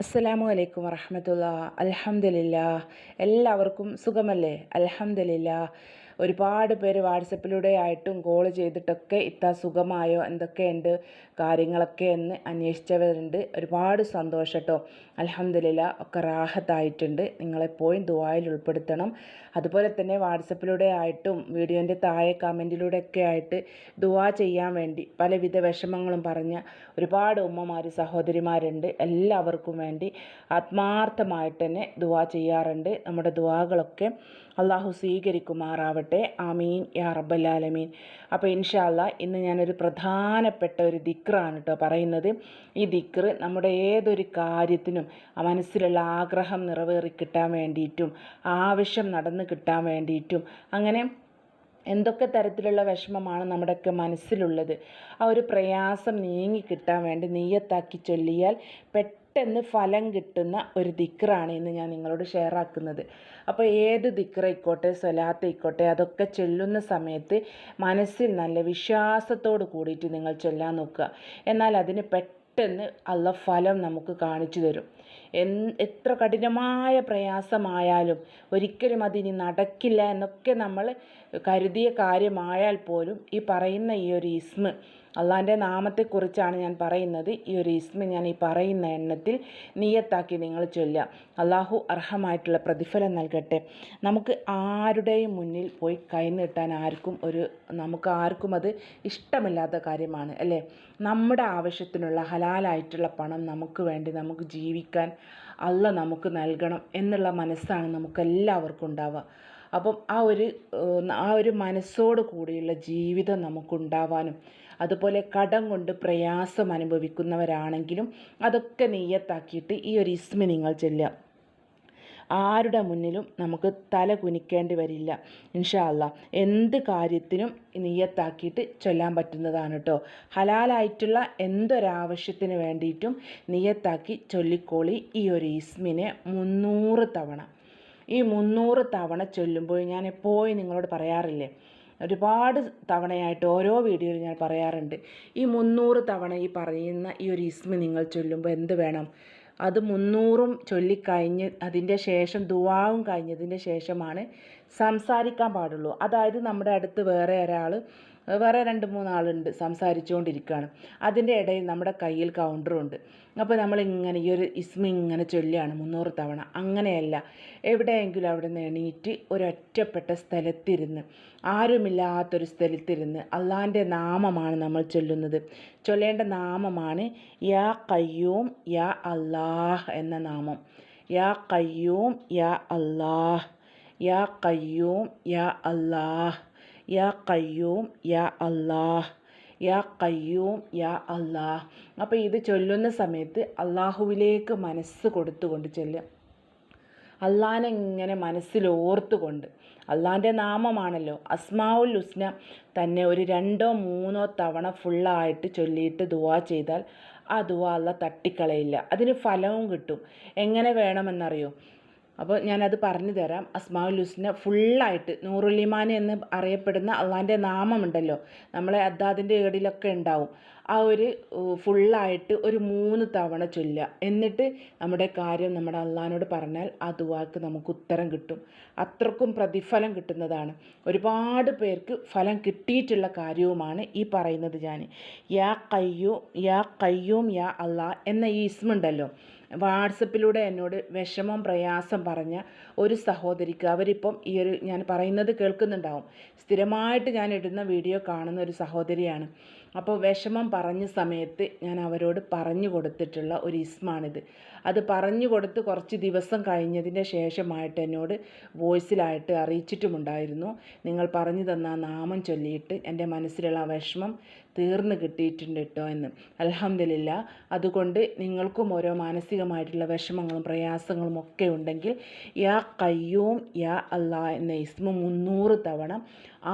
അസ്സലാമു അലൈക്കും വറഹമത്തുള്ള. അൽഹംദുലില്ല. എല്ലാവർക്കും സുഖമല്ലേ? അൽഹംദുലില്ല. ഒരുപാട് പേര് വാട്സപ്പിലൂടെ ആയിട്ടും കോൾ ചെയ്തിട്ടൊക്കെ ഇത്ത സുഖമായോ? എന്തൊക്കെയുണ്ട് കാര്യങ്ങളൊക്കെ എന്ന് അന്വേഷിച്ചവരുണ്ട്. ഒരുപാട് സന്തോഷം കേട്ടോ അലഹമില്ല ഒക്കെ റാഹത്തായിട്ടുണ്ട്. നിങ്ങളെപ്പോഴും ദുബായിൽ ഉൾപ്പെടുത്തണം. അതുപോലെ തന്നെ വാട്സപ്പിലൂടെ ആയിട്ടും വീഡിയോന്റെ താഴെ കമന്റിലൂടെ ഒക്കെ ആയിട്ട് ദുവാ ചെയ്യാൻ വേണ്ടി പലവിധ വിഷമങ്ങളും പറഞ്ഞ ഒരുപാട് ഉമ്മമാർ സഹോദരിമാരുണ്ട്. എല്ലാവർക്കും വേണ്ടി ആത്മാർത്ഥമായിട്ട് തന്നെ ദുവാ ചെയ്യാറുണ്ട്. നമ്മുടെ ദുവാകളൊക്കെ അള്ളാഹു സ്വീകരിക്കുമാറാവട്ടെ. ആമീൻ. യാ റബ്ബല്ലാലമീൻ അപ്പോൾ ഇൻഷാല്ല ഇന്ന് ഞാനൊരു പ്രധാനപ്പെട്ട ഒരു ദിക്റാണ് കേട്ടോ പറയുന്നത്. ഈ ദിക്റ് നമ്മുടെ ഏതൊരു കാര്യത്തിനും മനസ്സിലുള്ള ആഗ്രഹം നിറവേറി കിട്ടാൻ വേണ്ടിയിട്ടും ആവശ്യം നടന്ന് കിട്ടാൻ വേണ്ടിയിട്ടും അങ്ങനെ എന്തൊക്കെ തരത്തിലുള്ള വിഷമമാണ് നമ്മുടെയൊക്കെ മനസ്സിലുള്ളത് ആ ഒരു പ്രയാസം നീങ്ങി കിട്ടാൻ വേണ്ടി നീയത്താക്കി ചൊല്ലിയാൽ പെട്ടെന്ന് ഫലം കിട്ടുന്ന ഒരു ദിക്റാണ് ഇന്ന് ഞാൻ നിങ്ങളോട് ഷെയർ ആക്കുന്നത്. അപ്പോൾ ഏത് ദിക്റായിക്കോട്ടെ സ്വലാത്തായിക്കോട്ടെ അതൊക്കെ ചൊല്ലുന്ന സമയത്ത് മനസ്സിൽ നല്ല വിശ്വാസത്തോട് കൂടിയിട്ട് നിങ്ങൾ ചൊല്ലാൻ നോക്കുക. എന്നാൽ അതിന് പെട്ടെന്ന് അള്ള ഫലം നമുക്ക് കാണിച്ചു തരും. എത്ര കഠിനമായ പ്രയാസമായാലും ഒരിക്കലും അതിനി നടക്കില്ല എന്നൊക്കെ നമ്മൾ കരുതിയ കാര്യമായാൽ പോലും ഈ പറയുന്ന ഈ ഒരു ഇസ്മ അള്ളാന്റെ നാമത്തെക്കുറിച്ചാണ് ഞാൻ പറയുന്നത്. ഈ ഒരു ഇസ്മ ഞാൻ ഈ പറയുന്ന എണ്ണത്തിൽ നീയത്താക്കി നിങ്ങൾ ചൊല്ലുക. അള്ളാഹു അർഹമായിട്ടുള്ള പ്രതിഫലം നൽകട്ടെ. നമുക്ക് ആരുടെയും മുന്നിൽ പോയി കൈനീട്ടാൻ ആർക്കും ഒരു നമുക്ക് ആർക്കും അത് ഇഷ്ടമില്ലാത്ത കാര്യമാണ് അല്ലേ? നമ്മുടെ ആവശ്യത്തിനുള്ള ഹലാലായിട്ടുള്ള പണം നമുക്ക് വേണ്ടി നമുക്ക് ജീവിക്കാൻ അല്ല നമുക്ക് നൽകണം എന്നുള്ള മനസ്സാണ് നമുക്കെല്ലാവർക്കും ഉണ്ടാവുക. അപ്പം ആ ഒരു ആ ഒരു മനസ്സോട് കൂടിയുള്ള ജീവിതം നമുക്കുണ്ടാവാനും അതുപോലെ കടം കൊണ്ട് പ്രയാസം അനുഭവിക്കുന്നവരാണെങ്കിലും അതൊക്കെ നെയ്യത്താക്കിയിട്ട് ഈ ഒരു ഇസ്മി നിങ്ങൾ ചെല്ലുക. ആരുടെ മുന്നിലും നമുക്ക് തല കുനിക്കേണ്ടി വരില്ല ഇൻഷാല്ല എന്ത് കാര്യത്തിനും നീയത്താക്കിയിട്ട് ചൊല്ലാൻ പറ്റുന്നതാണ് കേട്ടോ ഹലാലായിട്ടുള്ള എന്തൊരാവശ്യത്തിന് വേണ്ടിയിട്ടും നീയത്താക്കി ചൊല്ലിക്കോളി ഈ ഒരു ഇസ്മിനെ മുന്നൂറ് തവണ. ഈ മുന്നൂറ് തവണ ചൊല്ലുമ്പോൾ ഞാൻ എപ്പോഴും നിങ്ങളോട് പറയാറില്ലേ ഒരുപാട് തവണയായിട്ട് ഓരോ വീഡിയോയിൽ ഞാൻ പറയാറുണ്ട്. ഈ മുന്നൂറ് തവണ ഈ പറയുന്ന ഈ ഒരു ഇസ്മി നിങ്ങൾ ചൊല്ലുമ്പോൾ എന്ത് വേണം? അത് മുന്നൂറും ചൊല്ലിക്കഴിഞ്ഞ് അതിന്റെ ശേഷം ദുവാവും കഴിഞ്ഞതിന്റെ ശേഷമാണ് സംസാരിക്കാൻ പാടുള്ളൂ. അതായത് നമ്മുടെ അടുത്ത് വേറെ ഒരാൾ വേറെ രണ്ട് മൂന്നാളുണ്ട് സംസാരിച്ചുകൊണ്ടിരിക്കുകയാണ്. അതിന്റെ ഇടയിൽ നമ്മുടെ കയ്യിൽ കൗണ്ടറുണ്ട് അപ്പോൾ നമ്മളിങ്ങനെ ഈ ഒരു ഇസ്മി ഇങ്ങനെ ചൊല്ലിയാണ് മുന്നൂറ് തവണ. അങ്ങനെയല്ല. എവിടെയെങ്കിലും അവിടെ നിന്ന് എണീറ്റ് ഒരൊറ്റപ്പെട്ട സ്ഥലത്തിരുന്ന് ആരുമില്ലാത്തൊരു സ്ഥലത്തിരുന്ന് അള്ളാന്റെ നാമമാണ് നമ്മൾ ചൊല്ലുന്നത്. ചൊല്ലേണ്ട നാമമാണ് യാ കയ്യൂം യാ അല്ലാഹ് എന്ന നാമം. യാ കയ്യൂം യാ അല്ലാഹ്. യാ കയ്യൂം യാ അല്ലാഹ്. യാ കയ്യൂം യാ അല്ലാഹ് യാ കയ്യൂം യാ അല്ലാഹ് അപ്പോൾ ഇത് ചൊല്ലുന്ന സമയത്ത് അള്ളാഹുവിലേക്ക് മനസ്സ് കൊടുത്തുകൊണ്ട് ചൊല്ലുക അള്ളാനെ ഇങ്ങനെ മനസ്സിലോർത്തുകൊണ്ട്. അള്ളാന്റെ നാമമാണല്ലോ. അസ്മാവുൽ ഹുസ്ന. തന്നെ ഒരു രണ്ടോ മൂന്നോ തവണ ഫുള്ളായിട്ട് ചൊല്ലിയിട്ട് ദുവാ ചെയ്താൽ ആ ദുവാ അല്ല തട്ടിക്കളയില്ല. അതിന് ഫലവും കിട്ടും. എങ്ങനെ വേണമെന്നറിയോ? അപ്പോൾ ഞാനത് പറഞ്ഞു തരാം. അസ്മാവുൽ ഹുസ്ന ഫുള്ളായിട്ട് നൂറുലിമാൻ എന്ന് അറിയപ്പെടുന്ന അള്ളാന്റെ നാമമുണ്ടല്ലോ. നമ്മളെ അദ്ദാദിന്റെ ഏടിലൊക്കെ ഉണ്ടാവും. ആ ഒരു ഫുള്ളായിട്ട് ഒരു മൂന്ന് തവണ ചൊല്ലുക. എന്നിട്ട് നമ്മുടെ കാര്യം നമ്മുടെ അള്ളഹാനോട് പറഞ്ഞാൽ ആ ദുവാക്ക് നമുക്ക് ഉത്തരം കിട്ടും. അത്രക്കും പ്രതിഫലം കിട്ടുന്നതാണ്. ഒരുപാട് പേർക്ക് ഫലം കിട്ടിയിട്ടുള്ള കാര്യവുമാണ് ഈ പറയുന്നത് ഞാൻ. യാ കയ്യൂ യാ കയ്യൂം യാ അള്ളാ എന്ന ഈ ഇസ്മുണ്ടല്ലോ. വാട്സപ്പിലൂടെ എന്നോട് വിഷമം പ്രയാസം പറഞ്ഞ ഒരു സഹോദരിക്ക് അവരിപ്പം ഈ ഒരു ഞാൻ പറയുന്നത് കേൾക്കുന്നുണ്ടാവും. സ്ഥിരമായിട്ട് ഞാൻ ഇടുന്ന വീഡിയോ കാണുന്ന ഒരു സഹോദരിയാണ്. അപ്പോൾ വിഷമം പറഞ്ഞ സമയത്ത് ഞാൻ അവരോട് പറഞ്ഞു കൊടുത്തിട്ടുള്ള ഒരു ഇസ്മാണിത്. അത് പറഞ്ഞു കൊടുത്ത് കുറച്ച് ദിവസം കഴിഞ്ഞതിന്റെ ശേഷമായിട്ട് എന്നോട് വോയിസിലായിട്ട് അറിയിച്ചിട്ടുമുണ്ടായിരുന്നു. നിങ്ങൾ പറഞ്ഞു തന്ന നാമം ചൊല്ലിയിട്ട് എന്റെ മനസ്സിലുള്ള വിഷമം തീർന്നു കിട്ടിയിട്ടുണ്ട് കേട്ടോ എന്ന്. അലഹമില്ല അതുകൊണ്ട് നിങ്ങൾക്കും ഓരോ മാനസികമായിട്ടുള്ള വിഷമങ്ങളും പ്രയാസങ്ങളും ഒക്കെ ഉണ്ടെങ്കിൽ യാ കയ്യൂം യാ അല്ലാ എന്ന ഇസ്മ മുന്നൂറ് തവണ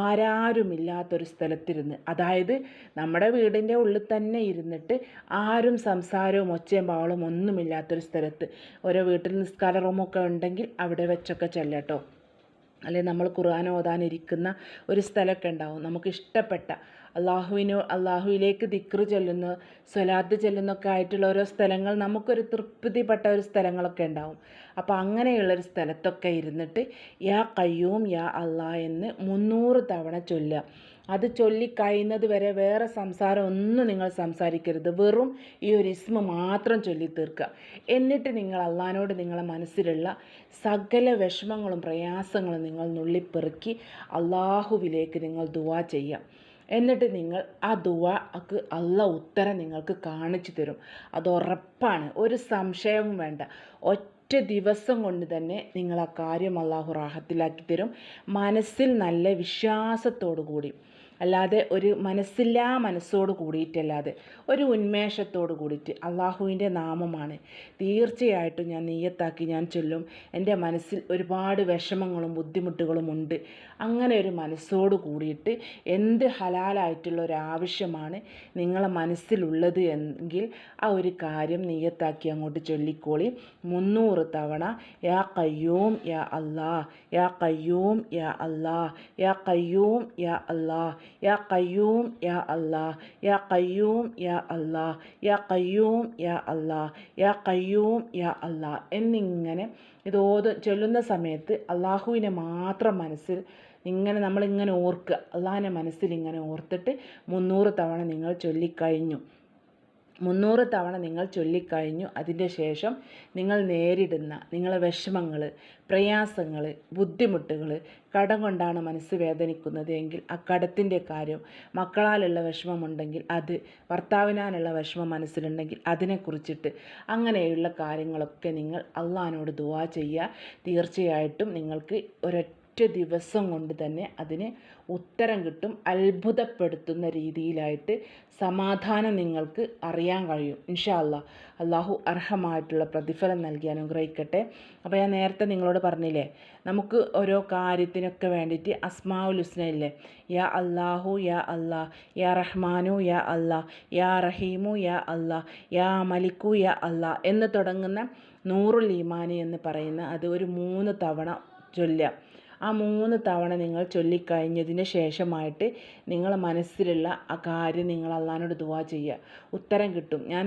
ആരാരുമില്ലാത്തൊരു സ്ഥലത്തിരുന്ന് അതായത് നമ്മുടെ വീടിന്റെ ഉള്ളിൽ തന്നെ ഇരുന്നിട്ട് ആരും സംസാരവും ഒച്ചയും പാവളും ഒന്നുമില്ലാത്തൊരു സ്ഥലത്ത്. ഓരോ വീട്ടിൽ നിസ്കാര റൂമൊക്കെ ഉണ്ടെങ്കിൽ അവിടെ വെച്ചൊക്കെ ചെല്ലട്ടോ അല്ലെങ്കിൽ നമ്മൾ ഖുർആൻ ഓതാനിരിക്കുന്ന ഒരു സ്ഥലമൊക്കെ ഉണ്ടാവും. നമുക്ക് ഇഷ്ടപ്പെട്ട അള്ളാഹുവിനോ അള്ളാഹുവിലേക്ക് ദിക്റ് ചൊല്ലുന്ന സ്വലാത്ത് ചൊല്ലുന്നൊക്കെ ആയിട്ടുള്ള ഓരോ സ്ഥലങ്ങൾ നമുക്കൊരു തൃപ്തിപ്പെട്ട ഒരു സ്ഥലങ്ങളൊക്കെ ഉണ്ടാവും. അപ്പോൾ അങ്ങനെയുള്ളൊരു സ്ഥലത്തൊക്കെ ഇരുന്നിട്ട് യാ കയ്യൂം യാ അള്ളാ എന്ന് മുന്നൂറ് തവണ ചൊല്ലുക. അത് ചൊല്ലിക്കഴിയുന്നത് വരെ വേറെ സംസാരം ഒന്നും നിങ്ങൾ സംസാരിക്കരുത്. വെറും ഈ ഒരു ഇസ്മ മാത്രം ചൊല്ലി തീർക്കുക എന്നിട്ട് നിങ്ങൾ അള്ളഹാനോട് നിങ്ങളെ മനസ്സിലുള്ള സകല വിഷമങ്ങളും പ്രയാസങ്ങളും നിങ്ങൾ നുള്ളിപ്പെറുക്കി അള്ളാഹുവിലേക്ക് നിങ്ങൾ ദുവാ ചെയ്യാം എന്നിട്ട് നിങ്ങൾ ആ ദുവാക്ക് അല്ല ഉത്തരം നിങ്ങൾക്ക് കാണിച്ചു തരും. അത് ഉറപ്പാണ്. ഒരു സംശയവും വേണ്ട. ഒറ്റ ദിവസം കൊണ്ട് തന്നെ നിങ്ങൾ ആ കാര്യം അള്ളാഹു റാഹത്തിലാക്കി തരും. മനസ്സിൽ നല്ല വിശ്വാസത്തോടു കൂടി അല്ലാതെ ഒരു മനസ്സില്ലാ മനസ്സോട് കൂടിയിട്ടല്ലാതെ ഒരു ഉന്മേഷത്തോട് കൂടിയിട്ട് അള്ളാഹുവിന്റെ നാമമാണ്. തീർച്ചയായിട്ടും ഞാൻ നെയ്യത്താക്കി ഞാൻ ചൊല്ലും. എന്റെ മനസ്സിൽ ഒരുപാട് വിഷമങ്ങളും ബുദ്ധിമുട്ടുകളും ഉണ്ട്. അങ്ങനെ ഒരു മനസ്സോട് കൂടിയിട്ട് എന്ത് ഹലാലായിട്ടുള്ള ഒരു ആവശ്യമാണ് നിങ്ങളെ മനസ്സിലുള്ളത് എങ്കിൽ ആ ഒരു കാര്യം നെയ്യത്താക്കി അങ്ങോട്ട് ചൊല്ലിക്കോളി. മുന്നൂറ് തവണ യാ കയ്യൂം യാ അല്ലാ യാ കയ്യൂം യാ അല്ലാ യാ കയ്യൂം യാ അല്ലാ യാ കയ്യൂം യാ അല്ലാ യാ കയ്യൂം യാ അല്ലാ യാ കയ്യൂം യാ അല്ലാ യാ കയ്യൂം യാ അല്ലാ എന്നിങ്ങനെ ഇത് ഓത് ചൊല്ലുന്ന സമയത്ത് അള്ളാഹുവിനെ മാത്രം മനസ്സിൽ ഇങ്ങനെ നമ്മളിങ്ങനെ ഓർക്കുക. അള്ളാഹിനെ മനസ്സിൽ ഇങ്ങനെ ഓർത്തിട്ട് മുന്നൂറ് തവണ നിങ്ങൾ ചൊല്ലിക്കഴിഞ്ഞു. മുന്നൂറ് തവണ നിങ്ങൾ ചൊല്ലിക്കഴിഞ്ഞു അതിന്റെ ശേഷം നിങ്ങൾ നേരിടുന്ന നിങ്ങളെ വിഷമങ്ങൾ പ്രയാസങ്ങൾ ബുദ്ധിമുട്ടുകൾ കടം കൊണ്ടാണ് മനസ്സ് വേദനിക്കുന്നത് എങ്കിൽ ആ കടത്തിന്റെ കാര്യം മക്കളാലുള്ള വിഷമമുണ്ടെങ്കിൽ അത് ഭർത്താവിനാലുള്ള വിഷമം മനസ്സിലുണ്ടെങ്കിൽ അതിനെക്കുറിച്ചിട്ട് അങ്ങനെയുള്ള കാര്യങ്ങളൊക്കെ നിങ്ങൾ അള്ളഹാനോട് ദുവാ ചെയ്യുക. തീർച്ചയായിട്ടും നിങ്ങൾക്ക് ഒരൊറ്റ ഒറ്റ ദിവസം കൊണ്ട് തന്നെ അതിന് ഉത്തരം കിട്ടും. അത്ഭുതപ്പെടുത്തുന്ന രീതിയിലായിട്ട് സമാധാനം നിങ്ങൾക്ക് അറിയാൻ കഴിയും. ഇൻഷാ അല്ല അള്ളാഹു അർഹമായിട്ടുള്ള പ്രതിഫലം നൽകി അനുഗ്രഹിക്കട്ടെ. അപ്പോൾ ഞാൻ നേരത്തെ നിങ്ങളോട് പറഞ്ഞില്ലേ നമുക്ക് ഓരോ കാര്യത്തിനൊക്കെ വേണ്ടിയിട്ട് അസ്മാഉൽ ഹുസ്ന യാ അല്ലാഹു യാ അല്ലാ. യാ റഹ്മാനു യാ അല്ലാ. യാ റഹീമു യാ അല്ലാ. യാ മലിക്കു യാ അല്ലാ. എന്ന് തുടങ്ങുന്ന നൂറുൽ ഈമാനി എന്ന് പറയുന്ന അത് ഒരു മൂന്ന് തവണ ചൊല്ലുക. ആ മൂന്ന് തവണ നിങ്ങൾ ചൊല്ലിക്കഴിഞ്ഞതിന് ശേഷമായിട്ട് നിങ്ങളെ മനസ്സിലുള്ള ആ കാര്യം നിങ്ങൾ അള്ളഹാനോട് ദുവാ ചെയ്യുക. ഉത്തരം കിട്ടും. ഞാൻ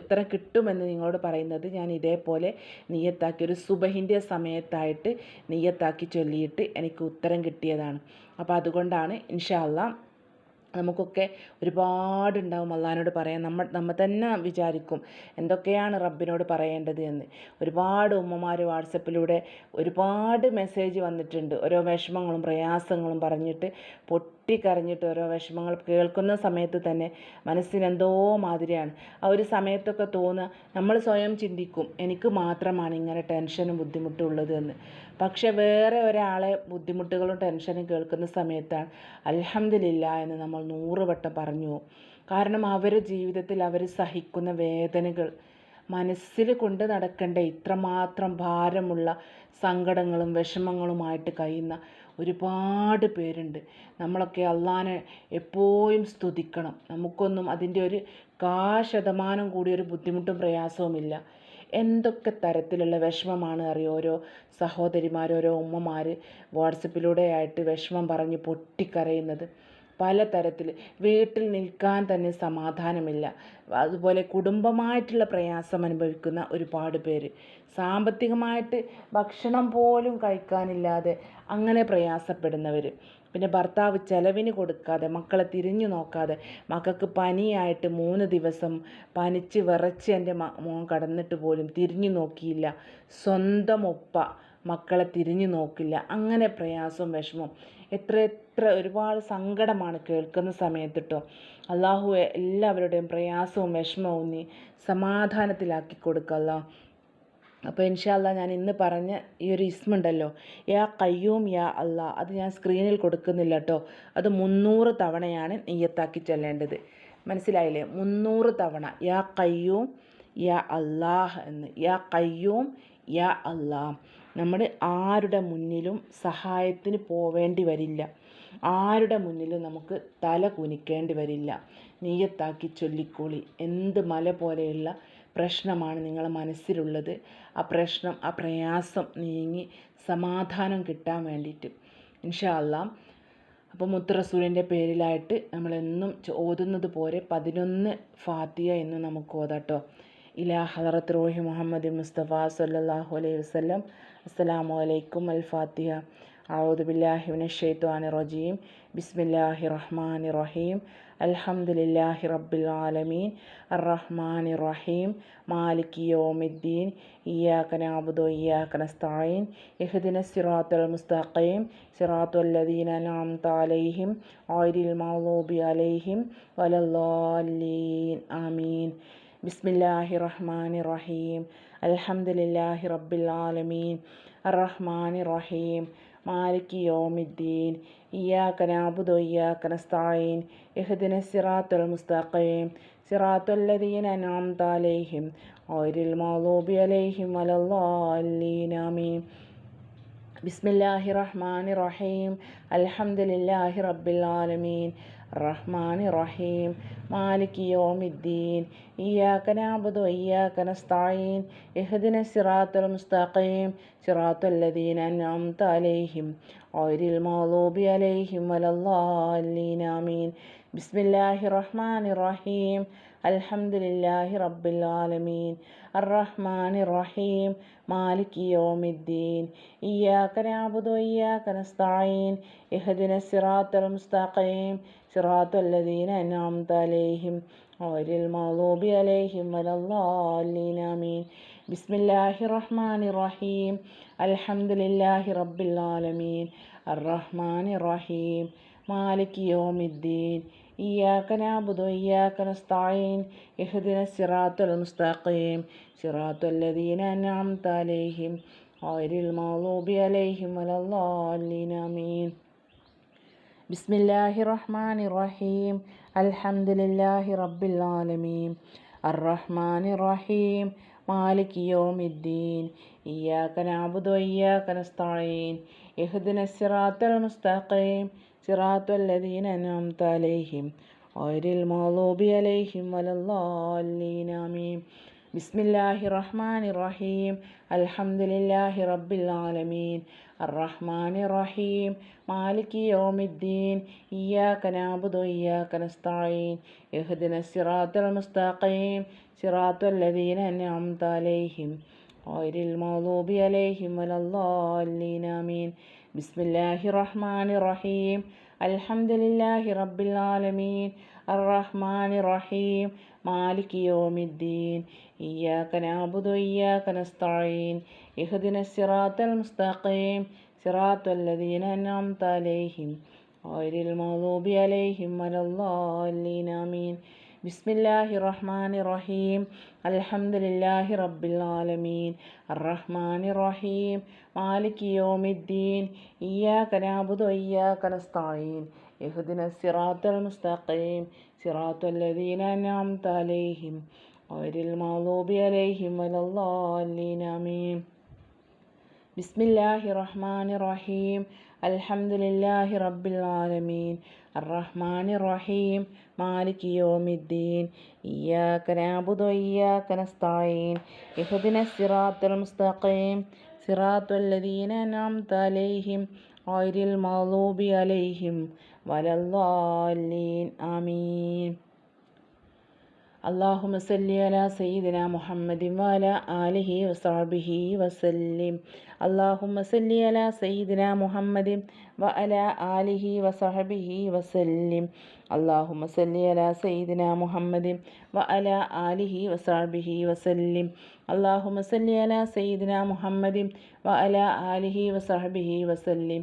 ഉത്തരം കിട്ടുമെന്ന് നിങ്ങളോട് പറയുന്നത് ഞാൻ ഇതേപോലെ നീയത്താക്കി ഒരു സുബഹിന്റെ സമയത്തായിട്ട് നീയത്താക്കി ചൊല്ലിയിട്ട് എനിക്ക് ഉത്തരം കിട്ടിയതാണ്. അപ്പോൾ അതുകൊണ്ടാണ് ഇൻഷാ അള്ളാഹ് നമുക്കൊക്കെ ഒരുപാടുണ്ടാവും അള്ളഹാനോട് പറയാൻ. നമ്മൾ നമ്മൾ തന്നെ വിചാരിക്കും എന്തൊക്കെയാണ് റബ്ബിനോട് പറയേണ്ടത് എന്ന്. ഒരുപാട് ഉമ്മമാർ വാട്സപ്പിലൂടെ ഒരുപാട് മെസ്സേജ് വന്നിട്ടുണ്ട്. ഓരോ വിഷമങ്ങളും പ്രയാസങ്ങളും പറഞ്ഞിട്ട് പൊട്ടിക്കരഞ്ഞിട്ട് ഓരോ വിഷമങ്ങൾ കേൾക്കുന്ന സമയത്ത് തന്നെ മനസ്സിനെന്തോ മാതിരിയാണ്. ആ ഒരു സമയത്തൊക്കെ തോന്നുക നമ്മൾ സ്വയം ചിന്തിക്കും എനിക്ക് മാത്രമാണ് ഇങ്ങനെ ടെൻഷനും ബുദ്ധിമുട്ടും ഉള്ളത് എന്ന്. പക്ഷെ വേറെ ഒരാളെ ബുദ്ധിമുട്ടുകളും ടെൻഷനും കേൾക്കുന്ന സമയത്താണ് അലഹമില്ല എന്ന് നമ്മൾ നൂറ് വട്ടം പറഞ്ഞു കാരണം അവരുടെ ജീവിതത്തിൽ അവർ സഹിക്കുന്ന വേദനകൾ മനസ്സിൽ കൊണ്ട് നടക്കേണ്ട ഇത്രമാത്രം ഭാരമുള്ള സങ്കടങ്ങളും വിഷമങ്ങളുമായിട്ട് കഴിയുന്ന ഒരുപാട് പേരുണ്ട്. നമ്മളൊക്കെ അള്ളാനെ എപ്പോഴും സ്തുതിക്കണം. നമുക്കൊന്നും അതിന്റെ ഒരു കാ ശതമാനം കൂടി ഒരു ബുദ്ധിമുട്ടും പ്രയാസവുമില്ല. എന്തൊക്കെ തരത്തിലുള്ള വിഷമമാണ് അറിയോ? ഓരോ സഹോദരിമാർ ഓരോ ഉമ്മമാർ വാട്സപ്പിലൂടെ ആയിട്ട് വിഷമം പറഞ്ഞ് പൊട്ടിക്കരയുന്നത്. പലതരത്തിൽ വീട്ടിൽ നിൽക്കാൻ തന്നെ സമാധാനമില്ല. അതുപോലെ കുടുംബമായിട്ടുള്ള പ്രയാസം അനുഭവിക്കുന്ന ഒരുപാട് പേര്. സാമ്പത്തികമായിട്ട് ഭക്ഷണം പോലും കഴിക്കാനില്ലാതെ അങ്ങനെ പ്രയാസപ്പെടുന്നവർ പിന്നെ ഭർത്താവ് ചിലവിന് കൊടുക്കാതെ മക്കളെ തിരിഞ്ഞു നോക്കാതെ മക്കൾക്ക് പനിയായിട്ട് മൂന്ന് ദിവസം പനിച്ച് വിറച്ച് എന്റെ മോൻ കടന്നിട്ട് പോലും തിരിഞ്ഞു നോക്കിയില്ല. സ്വന്തം ഒപ്പ മക്കളെ തിരിഞ്ഞു നോക്കില്ല. അങ്ങനെ പ്രയാസവും വിഷമവും. എത്ര എത്ര ഒരുപാട് സങ്കടമാണ് കേൾക്കുന്ന സമയത്ത് കേട്ടോ അള്ളാഹു എല്ലാവരുടെയും പ്രയാസവും വിഷമവും നീ സമാധാനത്തിലാക്കി കൊടുക്കല്ല അപ്പോൾ ഇൻഷാല്ല ഞാൻ ഇന്ന് പറഞ്ഞ ഈ ഒരു ഇസ്മുണ്ടല്ലോ യാ കയ്യൂം യാ അള്ളാ. അത് ഞാൻ സ്ക്രീനിൽ കൊടുക്കുന്നില്ല കേട്ടോ അത് മുന്നൂറ് തവണയാണ് നെയ്യത്താക്കി ചെല്ലേണ്ടത്. മനസ്സിലായില്ലേ? മുന്നൂറ് തവണ. യാ കയ്യൂം യാ അല്ലാഹ് എന്ന്. യാ കയ്യൂം യാ അല്ലാഹ് നമ്മൾ ആരുടെ മുന്നിലും സഹായത്തിന് പോവേണ്ടി വരില്ല. ആരുടെ മുന്നിലും നമുക്ക് തല കുനിക്കേണ്ടി വരില്ല. നീയത്താക്കി ചൊല്ലിക്കോളി. എന്ത് മല പോലെയുള്ള പ്രശ്നമാണ് നിങ്ങളെ മനസ്സിലുള്ളത്. ആ പ്രശ്നം ആ പ്രയാസം നീങ്ങി സമാധാനം കിട്ടാൻ വേണ്ടിയിട്ട്. ഇൻഷാ അപ്പം അപ്പോൾ മുത്ത് പേരിലായിട്ട് നമ്മളെന്നും ഓതുന്നത് പോലെ പതിനൊന്ന് ഫാത്തിയ എന്ന് നമുക്ക് ഓതാട്ടോ. ഇലാ ഹദറത്ത് റോഹി മുഹമ്മദ് മുസ്തഫ സല്ലാഹു അലൈഹി വസ്ലം അസ്സലാമു അലൈക്കും അൽ ഫാത്തിഹ. അഊദു ബില്ലാഹി മിനശ് റജീം. ബിസ്മില്ലാഹി റഹ്മാനി റഹീം. അൽഹംദുലില്ലാഹി റബ്ബിൽ ആലമീൻ. അർറഹ്മാനി റഹീം. മാലിക് യൗമിദ്ദീൻ. ഇയ്യാക നഅബുദു ഇയ്യാക നസ്തഈൻ. ഇഹ്ദിനസ് സിറാത്തൽ മുസ്തഖീം. സിറാത്തൽ ലദീന അൻഅംത അലൈഹിം. ഗൈറിൽ മഗ്ദൂബി അലൈഹിം. വലദ്ദാലീൻ ആമീൻ. ബിസ്മില്ലാഹി റഹ്മാൻ റഹീം അലഹമുല്ലാഹി റബ്ബിൽ ആലമീൻ റഹ്മാൻ റഹീം മാലിക് യോമിദ്ദീൻ. ഇയാക്ക നാബുദോ ഇയാക്ക നസ്തായീൻ. ഇഹദിന സിറാത്തുൽ മുസ്തഖീം. സിറാത്തുൽ ലദീന അൻഅംത അലൈഹിം. ഗൈറിൽ മഗ്ദൂബി അലൈഹിം വലദ്ദാലീൻ. ആമീൻ. ബിസ്മില്ലാഹി റഹ്മാൻ റഹീം അൽഹംദുലില്ലാഹി റബ്ബിൽ ആലമീൻ റഹ്മാനി റഹീം മാലിക് യോമിദ്ദീൻ. ഇയാക്ക നാബുദ് വയ്യാക്ക നസ്തായീൻ. ഇഹദിന സിറാത്തുൽ മുസ്തഖീം. സിറാത്തുല്ലദീൻ അൻഅംത അലൈഹിം. ഔരിൽ മഗ്ദൂബി അലൈഹിം വലല്ലാലീൻ ആമീൻ. ബിസ്മില്ലാഹി റഹ്മാനി റഹീം അൽഹംദുലില്ലാഹി റബ്ബിൽ ആലമീൻ. അർറഹ്മാനി റഹീം മാലിക് യോമിദ്ദീൻ. ഇയാക്ക നാബുദ് വയ്യാക്ക നസ്തായീൻ. ഇഹദിന സിറാത്തുൽ മുസ്തഖീം. الحمد لله رب العالمين الرحمن الرحيم مالك يوم الدين إياك نعبد وإياك نستعين اهدنا الصراط المستقيم صراط الذين أنعمت عليهم غير المغضوب عليهم ولا الضالين آمين بسم الله الرحمن الرحيم الحمد لله رب العالمين الرحمن الرحيم مالك يوم الدين إياك نعبد وإياك نستعين اهدنا الصراط المستقيم صراط الذين أنعمت عليهم غير المغضوب عليهم ولا الضالين آمين ബിസ്മില്ലാഹി റഹ്മാൻ റഹീം അൽഹംദുലില്ലാഹി റബ്ബിൽ ആലമീൻ അർറഹ്മാൻ റഹീം മാലിക് യൗമിദ്ദീൻ. ഇയ്യാക നഅബുദു വഇയ്യാക നസ്തഈൻ ഇഹ്ദിന സിറാത്തൽ മുസ്തഖീം. സിറാത്തൽ ലദീന അൻഅംത അലൈഹിം. ഗൈറിൽ മഗ്ദൂബി അലൈഹിം വലൽ ആമീൻ. عليهم ولا الضالين آمين بسم الله الرحمن الرحيم الحمد لله رب العالمين الرحمن الرحيم مالك يوم الدين إياك نعبد وإياك نستعين اهدنا الصراط المستقيم صراط الذين أنعمت عليهم غير المغضوب عليهم ولا الضالين آمين بسم الله الرحمن الرحيم അൽഹംദുലില്ലാഹി റബ്ബിൽ ആലമീൻ. അർറഹ്മാനി റഹീം മാലിക് യോമിദ്ദീൻ. ഇയ്യാക നാബുദു ഇയ്യാക നസ്തഈൻ. ഇഹ്ദിന സിറാത്തൽ മുസ്തഖീം. സിറാത്തൽ ലദീന അൻഅംത അലൈഹിം. ഗൈറിൽ മഗ്ദൂബി അലൈഹിം വലദ്ദാലീൻ ആമീൻ. ബിസ്മില്ലാഹി റഹ്മാനി റഹീം അലഹമുല്ലാഹി റബ്ബിൽ ആലമീൻ അറഹ്മാൻ റഹീം മാലിക് യോമിദ്ദീൻ. ഇയ്യാക നാബുദു ഇയ്യാക നസ്തഈൻ. ഇഹ്ദിന സിറാത്തൽ മുസ്തഖീം. സിറാത്തൽ ലദീന അൻഅംത അലൈഹിം. ഗൈറിൽ മഗ്ദൂബി അലൈഹിം വലല്ലാലീൻ ആമീൻ. ബിസ്മില്ലാഹി റഹ്മാനി റഹീം അൽഹംദുലില്ലാഹി റബ്ബിൽ ആലമീൻ. അറഹ്മാൻ റഹീം മാലിക് യോമിദ്ദീൻ. ഇയ്യാക്ക നാബുദു ഇയ്യാക്ക നസ്തഈൻ ഇഹ്ദിന സിറാത്തൽ മുസ്തഖീം. സിറാത്തൽ ലദീന അൻഅംത അലൈഹിം. ഗൈറിൽ മഗ്ദൂബി അലൈഹിം. വലല്ലാലീൻ ആമീൻ. അള്ളാഹുമ സല്ലി അല സയ്യിദിന മുഹമ്മദി വാല ആലിഹി വസാബിഹി വസല്ലിം. അള്ളാഹുമ സല്ലി അല സയ്യിദിന മുഹമ്മദി വഅല ആലിഹി വസഹബിഹി വസല്ലിം. അള്ളാഹുമ സല്ലി അല സയ്യിദിന മുഹമ്മദി വഅല ആലിഹി വസാബിഹി വസല്ലിം. അള്ളാഹുമ സല്ലി അല സയ്യിദിന മുഹമ്മദി വഅല ആലിഹി വസഹബിഹി വസല്ലിം.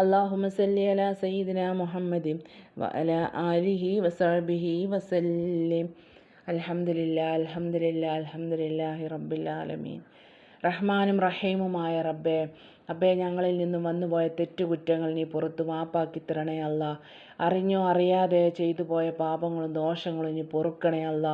അള്ളാഹുമ സല്ലി അല സയ്യിദിന മുഹമ്മദ് വഅല ആലിഹി വസാബിഹി വസല്ലിം. അൽഹംദുലില്ലാ അൽഹംദുലില്ലാ അൽഹംദുലില്ലാഹി റബ്ബിൽ ആലമീൻ. റഹ്മാനും റഹീമുമായ റബ്ബേ അബ്ബേ ഞങ്ങളിൽ നിന്നും വന്നുപോയ തെറ്റുകുറ്റങ്ങൾ നീ പുറത്തു മാപ്പാക്കി തരണേ അല്ല അറിഞ്ഞോ അറിയാതെ ചെയ്തു പോയ പാപങ്ങളും ദോഷങ്ങളും നീ പൊറുക്കണേ അല്ല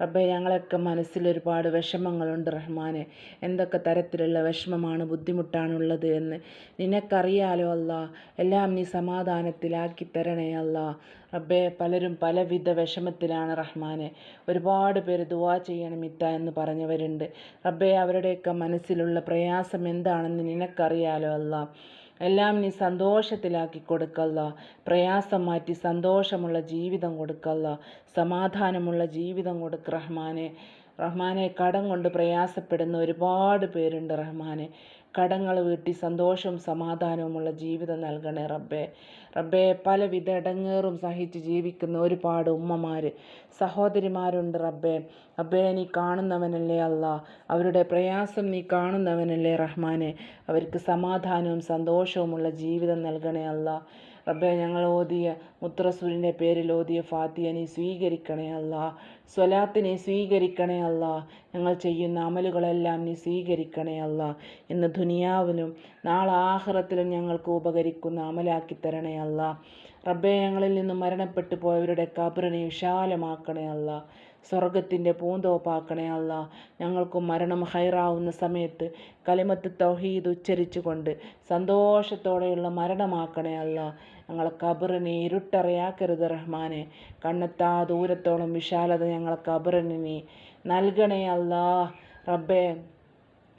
റബ്ബേ ഞങ്ങളൊക്കെ മനസ്സിൽ ഒരുപാട് വിഷമങ്ങളുണ്ട് റഹ്മാനെ. എന്തൊക്കെ തരത്തിലുള്ള വിഷമമാണ് ബുദ്ധിമുട്ടാണുള്ളത് എന്ന് നിനക്കറിയാലോ അല്ല. എല്ലാം നീ സമാധാനത്തിലാക്കി തരണേ അല്ല. റബ്ബെ പലരും പലവിധ വിഷമത്തിലാണ് റഹ്മാനെ. ഒരുപാട് പേര് ദുവാ ചെയ്യണം ഇത്ത എന്ന് പറഞ്ഞവരുണ്ട്. റബ്ബെ അവരുടെയൊക്കെ മനസ്സിലുള്ള പ്രയാസം എന്താണെന്ന് നിനക്കറിയാലോ അല്ല. എല്ലാം നീ സന്തോഷത്തിലാക്കി കൊടുക്കല്ല. പ്രയാസം മാറ്റി സന്തോഷമുള്ള ജീവിതം കൊടുക്കല്ല. സമാധാനമുള്ള ജീവിതം കൊടുക്ക റഹ്മാനെ. റഹ്മാനെ കടം കൊണ്ട് പ്രയാസപ്പെടുന്ന ഒരുപാട് പേരുണ്ട് റഹ്മാനെ. കടങ്ങൾ വീട്ടി സന്തോഷവും സമാധാനവുമുള്ള ജീവിതം നൽകണേ റബ്ബേ. റബ്ബേ പലവിധ ഇടങ്ങേറും സഹിച്ച് ജീവിക്കുന്ന ഒരുപാട് ഉമ്മമാർ സഹോദരിമാരുണ്ട് റബ്ബേ. റബ്ബേ നീ കാണുന്നവനല്ലേ അല്ല അവരുടെ പ്രയാസം നീ കാണുന്നവനല്ലേ റഹ്മാനെ. അവർക്ക് സമാധാനവും സന്തോഷവുമുള്ള ജീവിതം നൽകണേ അല്ല റബ്ബെ ഞങ്ങൾ ഓതിയ മുത്രസൂരിന്റെ പേരിൽ ഓതിയ ഫാത്തിയ നീ സ്വീകരിക്കണേ അല്ല. സ്വലാത്തിനെ സ്വീകരിക്കണേ അല്ല. ഞങ്ങൾ ചെയ്യുന്ന അമലുകളെല്ലാം നീ സ്വീകരിക്കണേ അല്ല. ഇന്ന് ദുനിയാവിലും നാളെ ആഹ്റത്തിലും ഞങ്ങൾക്ക് ഉപകരിക്കുന്ന അമലാക്കി തരണേ അല്ല. റബ്ബെ ഞങ്ങളിൽ നിന്ന് മരണപ്പെട്ടു പോയവരുടെ കബറിനെ വിശാലമാക്കണേ അല്ല. സ്വർഗത്തിന്റെ പൂന്തോപ്പാക്കണേ അല്ല. ഞങ്ങൾക്കും മരണം ഹൈറാവുന്ന സമയത്ത് കലിമത്ത് തൗഹീദ് ഉച്ചരിച്ചുകൊണ്ട് സന്തോഷത്തോടെയുള്ള മരണമാക്കണേ അല്ല. ഞങ്ങളെ കബറിനെ ഇരുട്ടറിയാക്കരുത് റഹ്മാനെ. കണ്ണെത്താ ദൂരത്തോളം വിശാലത ഞങ്ങളെ കബറിനെ നൽകണേ അല്ല. റബ്ബേ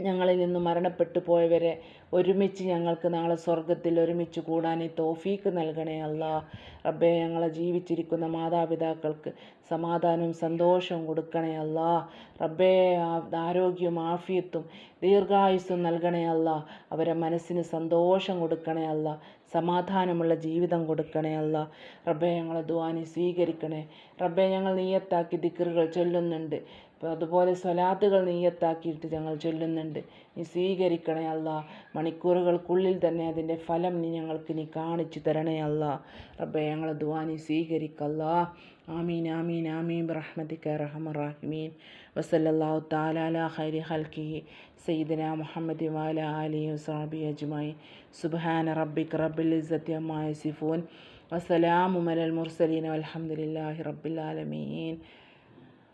ഞങ്ങളിൽ നിന്ന് മരണപ്പെട്ടു പോയവരെ ഒരുമിച്ച് ഞങ്ങൾക്ക് നാളെ സ്വർഗത്തിൽ ഒരുമിച്ച് കൂടാൻ തോഫീക്ക് നൽകണേ അല്ല. റബ്ബേ ഞങ്ങളെ ജീവിച്ചിരിക്കുന്ന മാതാപിതാക്കൾക്ക് സമാധാനവും സന്തോഷവും കൊടുക്കണേ അല്ല. റബ്ബേ ആരോഗ്യവും ആഫിയത്തും ദീർഘായുസ്സും നൽകണേ അല്ല. അവരെ മനസ്സിന് സന്തോഷം കൊടുക്കണേ അല്ല. സമാധാനമുള്ള ജീവിതം കൊടുക്കണേ അല്ല. റബ്ബേ ഞങ്ങളെ ദ്വാനി സ്വീകരിക്കണേ. റബ്ബേ ഞങ്ങൾ നീയത്താക്കി ദിക്കറുകൾ ചൊല്ലുന്നുണ്ട്. അപ്പോൾ അതുപോലെ സ്വലാത്തുകൾ നീയത്താക്കിയിട്ട് ഞങ്ങൾ ചൊല്ലുന്നുണ്ട്. നീ സ്വീകരിക്കണേ അല്ല മണിക്കൂറുകൾക്കുള്ളിൽ തന്നെ അതിന്റെ ഫലം നീ ഞങ്ങൾക്ക് നീ കാണിച്ചു തരണേ അല്ല. റബ്ബെ ഞങ്ങളെ ദുവാ നീ സ്വീകരിക്കല്ല. ആമീൻ ആമീൻ ആമീൻ. റഹ്മത്തിക്ക റഹമറാഹിമീൻ വസല്ലാഹു താലാല ഹൈരി ഹൽക്കി സയ്യിദന മുഹമ്മദ് വാല അലി വസാബി അജ്മായി സുബാന റബ്ബിക് റബ്ബിൽ ഇസ്സത്തി അമ്മായ സിഫൂൻ വസലാമു മലൽ മുർസലീൻ. അലഹമുല്ലാഹി റബ്ബിൽ ആലമീൻ.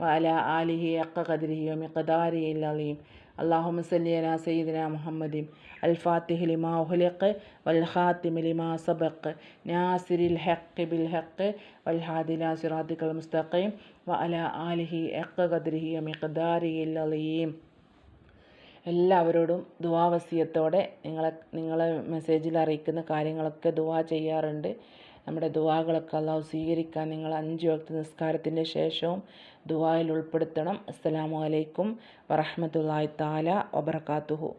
وعلى آله حق قدره ومقداره العظيم اللهم صل على سيدنا محمد الفاتح لما أغلق والخاتم لما سبق ناصر الحق بالحق والهادي إلى صراطك المستقيم وعلى آله حق قدره ومقداره العظيم എല്ലാവരോടും ദുവാവസ്യത്തോടെ നിങ്ങളെ നിങ്ങളെ മെസ്സേജിൽ അറിയിക്കുന്ന കാര്യങ്ങളൊക്കെ ദുവാ ചെയ്യാറുണ്ട് നമ്മുടെ ദുവാകളൊക്കെ അള്ളാഹു സ്വീകരിക്കാൻ നിങ്ങൾ അഞ്ച് വക്ത നിസ്കാരത്തിന്റെ ശേഷവും ദുവായിൽ ഉൾപ്പെടുത്തണം. അസ്സലാമു അലൈക്കും താല വബർക്കാത്തുഹു